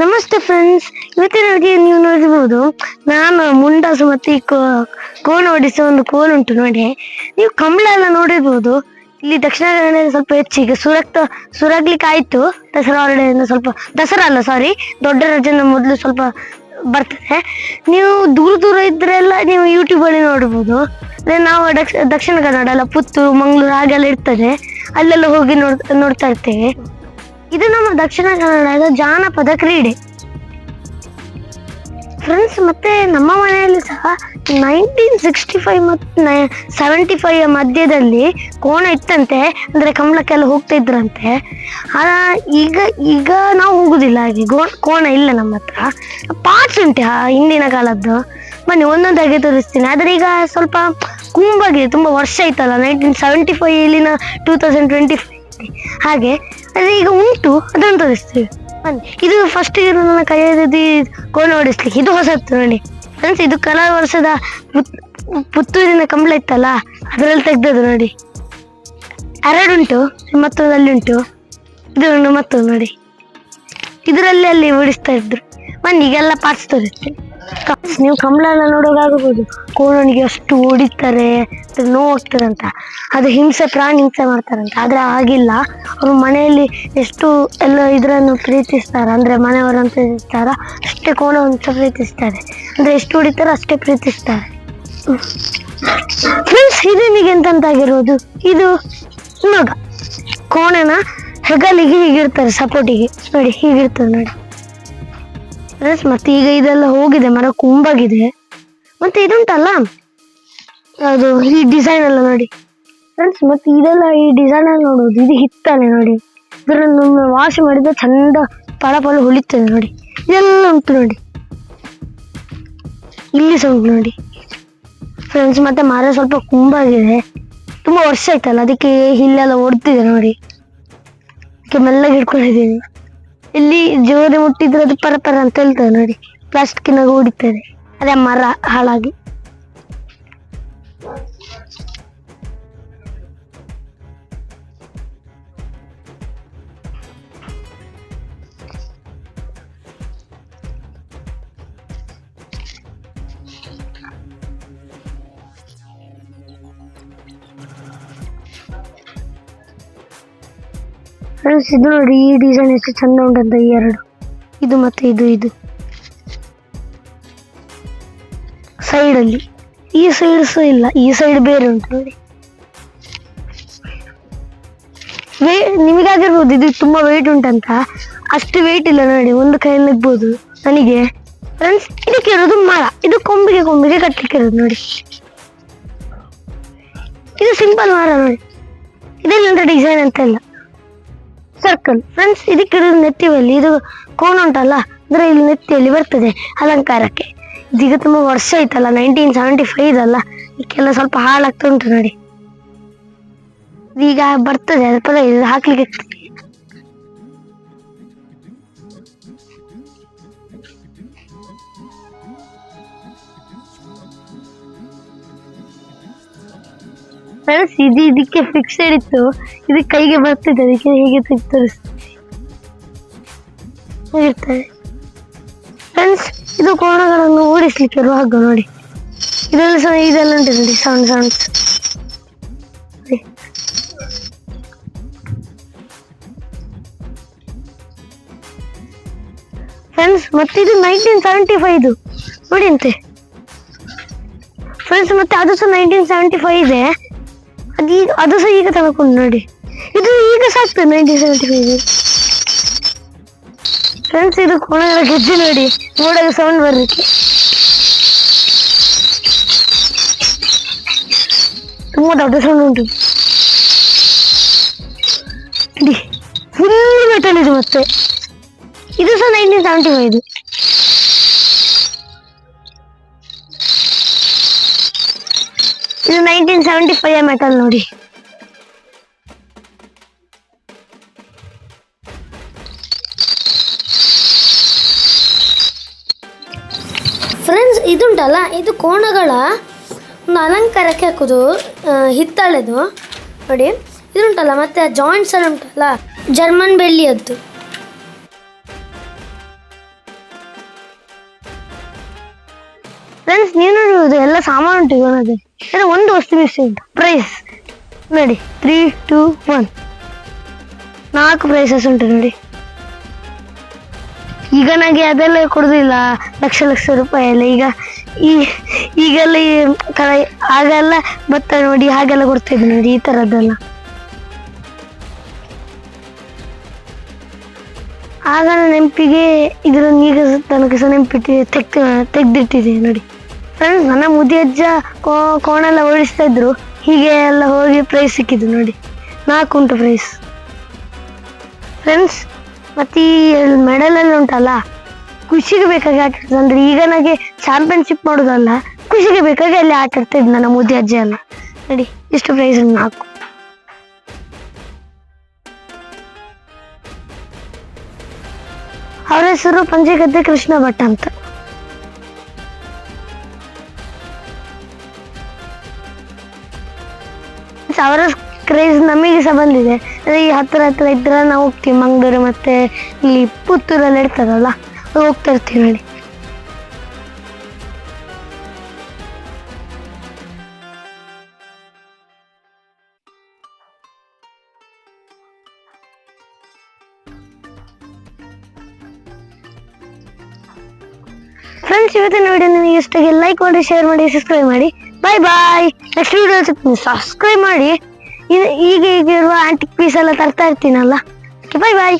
ನಮಸ್ತೆ ಫ್ರೆಂಡ್ಸ್ ಇವತ್ತಿನ ಅಡುಗೆ ನೀವು ನೋಡಿರ್ಬೋದು ನಾನು ಮುಂಡಾಸು ಮತ್ತೆ ಈ ಕೋ- ಕೋನ್ ಓಡಿಸೋ ಒಂದು ಕೋಲ್ ಉಂಟು ನೋಡಿ ನೀವು ಕಂಬಳ ಎಲ್ಲ ನೋಡಿರ್ಬೋದು. ಇಲ್ಲಿ ದಕ್ಷಿಣ ಕನ್ನಡ ಸ್ವಲ್ಪ ಹೆಚ್ಚಿಗೆ ಸುರಕ್ತ, ಸುರಾಗ್ಲಿಕ್ಕೆ ಆಯ್ತು. ದಸರಾ ಹೊರಡೆಯಿಂದ ಸ್ವಲ್ಪ, ದಸರಾ ಅಲ್ಲ ಸಾರಿ ದೊಡ್ಡ ರಜೆನ ಮೊದಲು ಸ್ವಲ್ಪ ಬರ್ತದೆ. ನೀವು ದೂರ ದೂರ ಇದ್ರೆಲ್ಲ ನೀವು ಯೂಟ್ಯೂಬ್ ಅಲ್ಲಿ ನೋಡ್ಬೋದು. ಅದೇ ನಾವು ದಕ್ಷ- ದಕ್ಷಿಣ ಕನ್ನಡ ಅಲ್ಲ, ಪುತ್ತೂರು, ಮಂಗಳೂರು ಹಾಗೆಲ್ಲ ಇರ್ತದೆ. ಅಲ್ಲೆಲ್ಲ ಹೋಗಿ ನೋಡ್, ನೋಡ್ತಾ ಇರ್ತೇವೆ. ಇದು ನಮ್ಮ ದಕ್ಷಿಣ ಕನ್ನಡದ ಜಾನಪದ ಕ್ರೀಡೆ. ಫ್ರೆಂಡ್ಸ್ ಮತ್ತೆ ನಮ್ಮ ಮನೆಯಲ್ಲಿ ಸಹ ನೈನ್ಟೀನ್ ಸಿಕ್ಸ್ಟಿ ಫೈವ್ ಮತ್ತು ಸೆವೆಂಟಿ ಫೈವ್ ಮಧ್ಯದಲ್ಲಿ ಕೋಣ ಇತ್ತಂತೆ ಅಂದರೆ ಕಂಬಳಕ್ಕೆಲ್ಲ ಹೋಗ್ತಾ ಇದ್ರಂತೆ ಆ, ಈಗ ಈಗ ನಾವು ಹೋಗುದಿಲ್ಲ ಹಾಗೆ ಗೋ- ಕೋಣ ಇಲ್ಲ ನಮ್ಮ ಹತ್ರ. ಪಾರ್ಟ್ಸ್ ಉಂಟು ಆ ಹಿಂದಿನ ಕಾಲದ್ದು. ಬನ್ನಿ ಒಂದೊಂದಾಗಿ ತೋರಿಸ್ತೀನಿ. ಆದರೆ ಈಗ ಸ್ವಲ್ಪ ಕುಂಬಾಗಿದೆ ತುಂಬ ವರ್ಷ ಆಯ್ತಲ್ಲ ನೈನ್ಟೀನ್ ಸೆವೆಂಟಿ ಫೈವ್ ಇಲ್ಲಿನ ಟೂ ತೌಸಂಡ್ ಟ್ವೆಂಟಿ ಫೈವ್ ಹಾಗೆ ಅದೇ ಈಗ ಉಂಟು, ಅದನ್ನು ತೋರಿಸ್ತೇವೆ. ಬನ್ನಿ. ಇದು ಫಸ್ಟ್ ಇಯರ್ ನನ್ನ ಕೈಯಲ್ಲಿ ಕೋಣ ಓಡಿಸ್ಲಿಕ್ಕೆ ಇದು ಹೊಸತ್ತು ನೋಡಿ. ಫ್ರೆಂಡ್ಸ್ ಇದು ಕಲಾ ವರ್ಷದ ಪುತ್- ಪುತ್ತೂರಿನ ಕಂಬಳ ಇತ್ತಲ್ಲ, ಅದರಲ್ಲಿ ತೆಗ್ದದ್ದು ನೋಡಿ. ಎರಡುಂಟು ಮತ್ತೊಂದು ಅಲ್ಲಿ ಉಂಟು. ಇದು ಉಂಟು ಮತ್ತೊಂದು ನೋಡಿ. ಇದರಲ್ಲಿ ಅಲ್ಲಿ ಓಡಿಸ್ತಾ ಇದ್ರು. ಬನ್ನಿ ಈಗೆಲ್ಲ ಪಾರ್ಟ್ಸ್ ತೋರಿಸ್ತೇನೆ ನೀವು ಕಂಬಳ ಎಲ್ಲ ನೋಡುವಾಗಬಹುದು ಕೋಣನಿಗೆ ಅಷ್ಟು ಹೊಡಿತಾರೆ ನೋವು ಅಂತ ಅದು ಹಿಂಸೆ, ಪ್ರಾಣಿ ಹಿಂಸೆ ಮಾಡ್ತಾರಂತ. ಆದ್ರೆ ಆಗಿಲ್ಲ ಅವ್ರ ಮನೆಯಲ್ಲಿ ಎಷ್ಟು ಎಲ್ಲ ಇದ್ರನ್ನು ಪ್ರೀತಿಸ್ತಾರೆ. ಅಂದ್ರೆ ಮನೆಯವರನ್ನು ಪ್ರೀತಿಸ್ತಾರ ಅಷ್ಟೇ ಕೋಣವನ್ನು ಪ್ರೀತಿಸ್ತಾರೆ. ಅಂದ್ರೆ ಎಷ್ಟು ಹೊಡಿತಾರೋ ಅಷ್ಟೇ ಪ್ರೀತಿಸ್ತಾರೆ. ಫ್ರೆಂಡ್ಸ್ ಇದು ನಿಮಗೆ ಎಂತಂತಾಗಿರೋದು ಇದು ನೋಡ ಕೋಣನ ಹೆಗಲಿಗೆ ಹೀಗಿರ್ತಾರೆ ಸಪೋರ್ಟಿಗೆ ನೋಡಿ ಹೀಗಿರ್ತಾರೆ ನೋಡಿ. ಫ್ರೆಂಡ್ಸ್ ಮತ್ತೆ ಈಗ ಇದೆಲ್ಲ ಹೋಗಿದೆ, ಮರ ಕುಂಬಾಗಿದೆ. ಮತ್ತೆ ಇದುಂಟಲ್ಲ? ಅದು ಈ ಡಿಸೈನ್ ಎಲ್ಲ ನೋಡಿ. ಫ್ರೆಂಡ್ಸ್ ಮತ್ತೆ ಇದೆಲ್ಲ ಈ ಡಿಸೈನ್ ಎಲ್ಲ ನೋಡೋದು ಇದು ಹಿತ್ತಲೆ ನೋಡಿ. ಇದನ್ನು ವಾಶ್ ಮಾಡಿದ್ರೆ ಚಂದ ಪಳ ಪಳ ಹೊಳಿತದೆ ನೋಡಿ. ಇದೆಲ್ಲ ಉಂಟು ನೋಡಿ. ಇಲ್ಲಿ ಸಹ ನೋಡಿ. ಫ್ರೆಂಡ್ಸ್ ಮತ್ತೆ ಮರ ಸ್ವಲ್ಪ ಕುಂಬಾಗಿದೆ. ತುಂಬಾ ವರ್ಷ ಆಯ್ತಲ್ಲ, ಅದಕ್ಕೆ ಹಿಲ್ಲೆಲ್ಲ ಓಡ್ತಿದೆ ನೋಡಿ. ಅದಕ್ಕೆ ಮೆಲ್ಲಗೆ ಹಿಡ್ಕೊಂಡಿದ್ದೀನಿ. ಇಲ್ಲಿ ಜೋರಿ ಮುಟ್ಟಿದ್ರೆ ಅದು ಪರ ಪರ ಅಂತ ಹೇಳ್ತದೆ ನೋಡಿ. ಪ್ಲಾಸ್ಟಿಕ್ನಾಗ ಹೊಡಿತದೆ ಅದೇ ಮರ ಹಾಳಾಗಿ. ಫ್ರೆಂಡ್ಸ್ ಇದು ನೋಡಿ, ಈ ಡಿಸೈನ್ ಎಷ್ಟು ಚಂದ ಉಂಟಂತ ಈ ಎರಡು. ಇದು ಮತ್ತೆ ಇದು ಇದು. ಸೈಡ್ ಅಲ್ಲಿ. ಈ ಸೈಡ್ ಸಹ ಇಲ್ಲ, ಈ ಸೈಡ್ ಬೇರೆ ಉಂಟು ನೋಡಿ. ವೇ ನಿಮಗಾಗಿರ್ಬೋದು, ಇದು ತುಂಬಾ ವೆಯ್ಟ್ ಉಂಟಂತ. ಅಷ್ಟು ವೆಯ್ಟ್ ಇಲ್ಲ ನೋಡಿ, ಒಂದು ಕೈಯಲ್ಲಿ ಇರ್ಬೋದು ನನಗೆ. ಫ್ರೆಂಡ್ಸ್ ಇದಕ್ಕೆ ಇರೋದು ಮರ. ಇದು ಕೊಂಬಿಗೆ ಕೊಂಬಿಗೆ ಕಟ್ಟಲಿಕ್ಕೆ ಇರೋದು ನೋಡಿ. ಇದು ಸಿಂಪಲ್ ಮರ ನೋಡಿ. ಇದೆಲ್ಲ ಡಿಸೈನ್ ಅಂತ ಇಲ್ಲ ಸರ್ಕಲ್ ಫ್ರೆಂಡ್ಸ್ ಇದಕ್ಕೆ ನೆತ್ತಿವಲ್ಲಿ ಇದು ಕೋಣ ಉಂಟಲ್ಲ, ಅಂದ್ರೆ ಇಲ್ಲಿ ನೆತ್ತಿಯಲ್ಲಿ ಬರ್ತದೆ ಅಲಂಕಾರಕ್ಕೆ. ಇದೀಗ ತುಂಬಾ ವರ್ಷ ಆಯ್ತಲ್ಲ ನೈನ್ಟೀನ್ ಸೆವೆಂಟಿ ಫೈವ್ ಅಲ್ಲ ಇದಕ್ಕೆಲ್ಲ ಸ್ವಲ್ಪ ಹಾಳಾಗ್ತಾ ಉಂಟು ನೋಡಿ. ಈಗ ಬರ್ತದೆ ಪದ ಇದು ಹಾಕ್ಲಿಕ್ಕೆ ಫ್ರೆಂಡ್ಸ್ ಇದು ಇದಕ್ಕೆ ಫಿಕ್ಸೆಡ್ ಇತ್ತು ಇದು ಕೈಗೆ ಬರ್ತಿದೆ, ಅದಕ್ಕೆ ಹೇಗೆ ತೆಗ್ದು ತೋರಿಸ್ತೀನಿ. ಫ್ರೆಂಡ್ಸ್ ಇದು ಕೋಣಗಳನ್ನು ಓಡಿಸ್ಲಿಕ್ಕೆ ಇರುವ ಹಾಗೆ ನೋಡಿ. ಇದೆಲ್ಲ ಸಹ ಇದೆಲ್ಲ ಉಂಟು ನೋಡಿ ಸೌಂಡ್ ಸೌಂಡ್ಸ್ ಫ್ರೆಂಡ್ಸ್ ಮತ್ತೆ ಇದು ನೈನ್ಟೀನ್ ಸೆವೆಂಟಿ ಫೈವ್ ನೋಡಿ ಅಂತೆ ಫ್ರೆಂಡ್ಸ್ ಮತ್ತೆ ಅದು ಸಹ ನೈನ್ಟೀನ್ ಸೆವೆಂಟಿ ಫೈವ್ ಇದೆ ಅದು ಈಗ ಅದು ಸಹ ಈಗ ತಗೊಂಡು ನೋಡಿ ಇದು ಈಗ ಸಾಕ್ತದೆ ನೈನ್ಟೀನ್ ಸೆವೆಂಟಿ ಫೈವ್ ಫ್ರೆಂಡ್ಸ್ ಇದು ಕೋಣಗಳ ಗೆಜ್ಜೆ ನೋಡಿ ನೋಡಾಗ ಸೌಂಡ್ ಬರ್ಲಿಕ್ಕೆ ತುಂಬಾ ದೊಡ್ಡ ಸೌಂಡ್ ಉಂಟು ಫುಲ್ ಮೆಟಲ್ ಇದು ಮತ್ತೆ ಇದು ಸಹ ನೈನ್ಟೀನ್ ಸೆವೆಂಟಿ ಫೈವ್ ಇದು ನೈನ್ಟೀನ್ ಸೆವೆಂಟಿ ಫೈವ್ ಮೆಟಲ್ ನೋಡಿ. ಫ್ರೆಂಡ್ಸ್ ಇದುಂಟಲ್ಲ, ಇದು ಕೋಣಗಳ ಒಂದು ಅಲಂಕಾರಕ್ಕೆ ಹಾಕೋದು ಹಿತ್ತಾಳೆದು. ನೋಡಿ, ಇದುಂಟಲ್ಲ, ಮತ್ತೆ ಜಾಯಿಂಟ್ಸ್ ಎಲ್ಲ ಉಂಟಲ್ಲ ಜರ್ಮನ್ ಬೆಳ್ಳಿಯದ್ದು. ಫ್ರೆಂಡ್ಸ್ ನೀವು ನೋಡಿರುವುದು ಎಲ್ಲ ಸಾಮಾನು ಉಂಟು ಇವನದು ಒಂದು ವಸ್ತು ಮಿಸ್ ಉಂಟು. ಪ್ರೈಸ್ ನೋಡಿ ತ್ರೀ ಟೂ ಒನ್ ನಾಲ್ಕು ಪ್ರೈಸಸ್ ಉಂಟು ನೋಡಿ. ಈಗ ನನಗೆ ಅದೆಲ್ಲ ಕೊಡೋದಿಲ್ಲ. ಲಕ್ಷ ಲಕ್ಷ ರೂಪಾಯಿ ಎಲ್ಲ. ಈಗ ಈ, ಈಗೆಲ್ಲ ಈ ಕ- ಆಗೆಲ್ಲ ಭತ್ತ ನೋಡಿ, ಹಾಗೆಲ್ಲ ಕೊಡ್ತಾ ಇದ್ದೆ ನೋಡಿ, ಈ ಥರದ್ದೆಲ್ಲ ಆಗ ನೆನಪಿಗೆ ಇದರ ಈಗ ತನಕ ಸಹ ನೆನಪಿಟ್ಟು ತೆಗ್ದು ತೆಗ್ದಿಟ್ಟಿದೆ ನೋಡಿ. ಫ್ರೆಂಡ್ಸ್ ನನ್ನ ಮುದಿ ಅಜ್ಜ ಕೋ, ಕೋಣೆಲ್ಲ ಓಡಿಸ್ತಾ ಇದ್ರು. ಹೀಗೆ ಎಲ್ಲ ಹೋಗಿ ಪ್ರೈಸ್ ಸಿಕ್ಕಿದ್ದು ನೋಡಿ. ನಾಲ್ಕು ಉಂಟು ಪ್ರೈಸ್ ಫ್ರೆಂಡ್ಸ್ ಮತ್ತೆ ಈ ಮೆಡಲ್ ಎಲ್ಲ ಉಂಟಲ್ಲ, ಖುಷಿಗೆ ಬೇಕಾಗಿ ಆಟಾಡ್ತದೆ ಅಂದ್ರೆ ಈಗ ನನಗೆ ಚಾಂಪಿಯನ್ಶಿಪ್ ಮಾಡೋದಲ್ಲ, ಖುಷಿಗೆ ಬೇಕಾಗಿ ಅಲ್ಲಿ ಆಟ ಆಡ್ತಾ ಇದ್ದು ನನ್ನ ಮುದಿ ಅಜ್ಜ ಎಲ್ಲ. ನೋಡಿ, ಇಷ್ಟು ಪ್ರೈಸ್ ನಾಲ್ಕು. ಅವರ ಹೆಸರು ಪಂಚಗದ್ದೆ ಕೃಷ್ಣ ಭಟ್ ಅಂತ. ಅವರ ಕ್ರೇಜ್ ನಮಗೆ ಸಹ ಬಂದಿದೆ. ಅದೇ ಈ ಹತ್ತಿರ ಹತ್ತಿರ ಇದ್ರೆ ನಾವು ಹೋಗ್ತೀವಿ, ಮಂಗಳೂರು ಮತ್ತೆ ಇಲ್ಲಿ ಪುತ್ತೂರಲ್ಲಿ ಇರ್ತದಲ್ಲ, ಅದು ಹೋಗ್ತಾ ಇರ್ತೀವಿ ನೋಡಿ ಫ್ರೆಂಡ್ಸ್ ಇವತ್ತಿನ ವಿಡಿಯೋ ನಿಮಗೆ ಇಷ್ಟಾಗಿ ಲೈಕ್ ಮಾಡಿ ಶೇರ್ ಮಾಡಿ ಸಬ್ಸ್ಕ್ರೈಬ್ ಮಾಡಿ. Bye bye next video subscribe ಮಾಡಿ. ಈಗ ಈಗ ಇರುವ ಆಂಟಿಕ್ ಪೀಸ್ ಎಲ್ಲ ತರ್ತಾ ಇರ್ತೀನಲ್ಲ. ಬಾಯ್ ಬಾಯ್